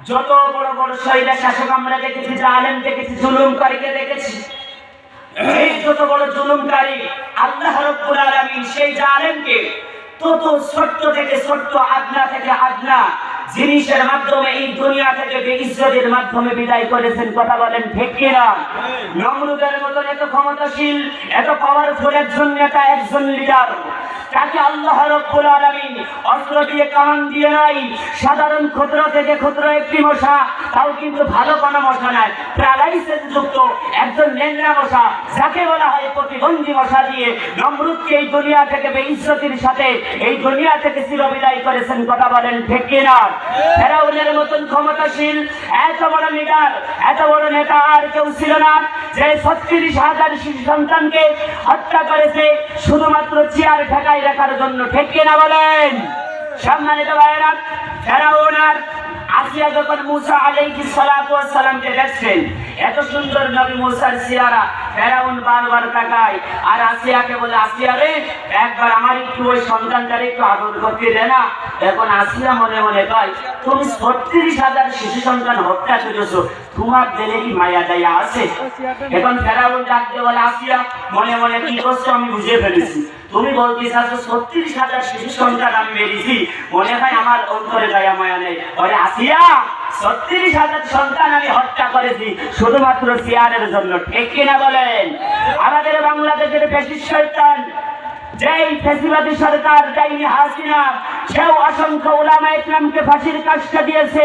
যত বড় বড় শৈলা শাসক আমরা দেখেছি জালেম দেখেছি জুলুমকারীকে দেখেছি এই যত বড় জুলুমকারী আল্লাহ রব্বুল আলামিন সেই জালেমকে তত ছোট্ট থেকে ছোট্ট আদনা থেকে আদনা জিনিসের মাধ্যমে এই দুনিয়া থেকে বেইজ্জতের মাধ্যমে বিদায় করেছেন। কথা বলেন ঠিক কিনা? নমরুদের মতন এত ক্ষমতাশীল এত পাওয়ারফুল একজন নেতা একজন লিডার তাকে আল্লাহ রব্বুল আলামিন অস্ত্র দিয়ে কান দিয়ে নাই। সাধারণ ক্ষুদ্র থেকে ক্ষুদ্র একটি মশা, তাও কিন্তু ভালো কোনো মশা নয় প্যারালাইসিস যুক্ত একজন লেংরা মশা, যাকে বলা হয় প্রতিবন্ধী মশা দিয়ে নমরুদকে এই দুনিয়া থেকে বেইজ্জতির সাথে, এই দুনিয়া থেকে চিরবিদায় করেছেন কথা বলেন ঠিক কিনা? ফেরাউনের মতন ক্ষমতাশীল, এত বড় লিডার, এত বড় নেতা আর কেউ ছিল না যে ছত্রিশ হাজার শিশু সন্তানকে হত্যা করেছে, শুধুমাত্র চেয়ার ঠেকাই রাখার জন্য ঠিক কিনা বলেন? সম্মানিত ভাইয়েরা ফেরাউন আর আসিয়া যখন মুসা আলাইহিস সালাতু সালামকে দেখছেন এত সুন্দর নবী মুসার সিয়ারা ফেরাউন বারবার তাকায় আর আসিয়াকে বলে আসিয়া রে একবার আমার একটু ওই সন্তানটারে একটু আদর করতে দে না। এখন আসিয়া মনে মনে কয় তুমি ছত্রিশ হাজার শিশু সন্তান হত্যা করেছ তোমার দিলে কি মায়া দয়া আছে? এখন ফেরাউন ডাকতে বলে আসিয়া মনে মনে কি করছ আমি বুঝে ফেলেছি। তুমি বলতে চাচ্ছ ছত্রিশ হাজার শিশু সন্তান আমি মেরেছি মনে হয় আমার অন্তরে দয়া, মায়া নেই। ওরে আসিয়া, ছত্রিশ হাজার সন্তান আমি হত্যা করেছি। শুধুমাত্র চেয়ারের জন্য, ঠিক কিনা বলেন? আমাদের বাংলাদেশের বেশি শৈতান যেই ফেসিবাদী সরকার ডাইনি হাসিনা, সেও অসংখ্য ওলামা ইসলামকে ফাঁসির কাজটা দিয়েছে।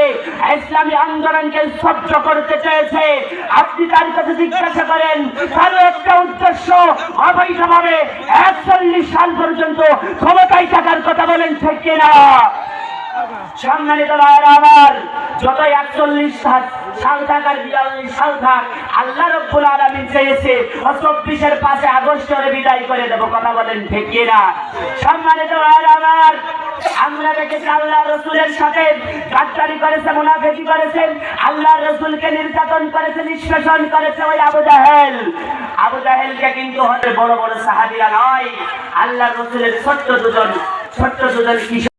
ইসলামী আন্দোলনকে স্তব্ধ করতে চেয়েছে। আপনি তার কাছে জিজ্ঞাসা করেন অবৈধভাবে একচল্লিশ সাল পর্যন্ত ক্ষমতায় থাকার কথা বলেন ঠিক কিনা? সামনে দাঁড়ায় আমার যত একচল্লিশ সাল থাকার বিয়াল্লিশ সাল থাক আল্লাহ রব্বুল আলমিন চেয়েছে চব্বিশের পাঁচে আগস্টের বিদায় করে দেবো। কথা বলেন ঠিক কিনা সম্মানিত আমার, আমরা দেখেছি আল্লাহ রসুলের সাথে গাদ্দারি করেছে, মুনাফেকি করেছেন আল্লাহ রসুলকে নির্যাতন করেছে, নিষ্পেষণ করেছে ওই আবু জাহেল। আবু জাহেলকে কিন্তু হতে বড় বড় সাহাবিরা নয় আল্লাহ রসুলের ছোট্ট দুজন ছোট্ট দুজন কিশোর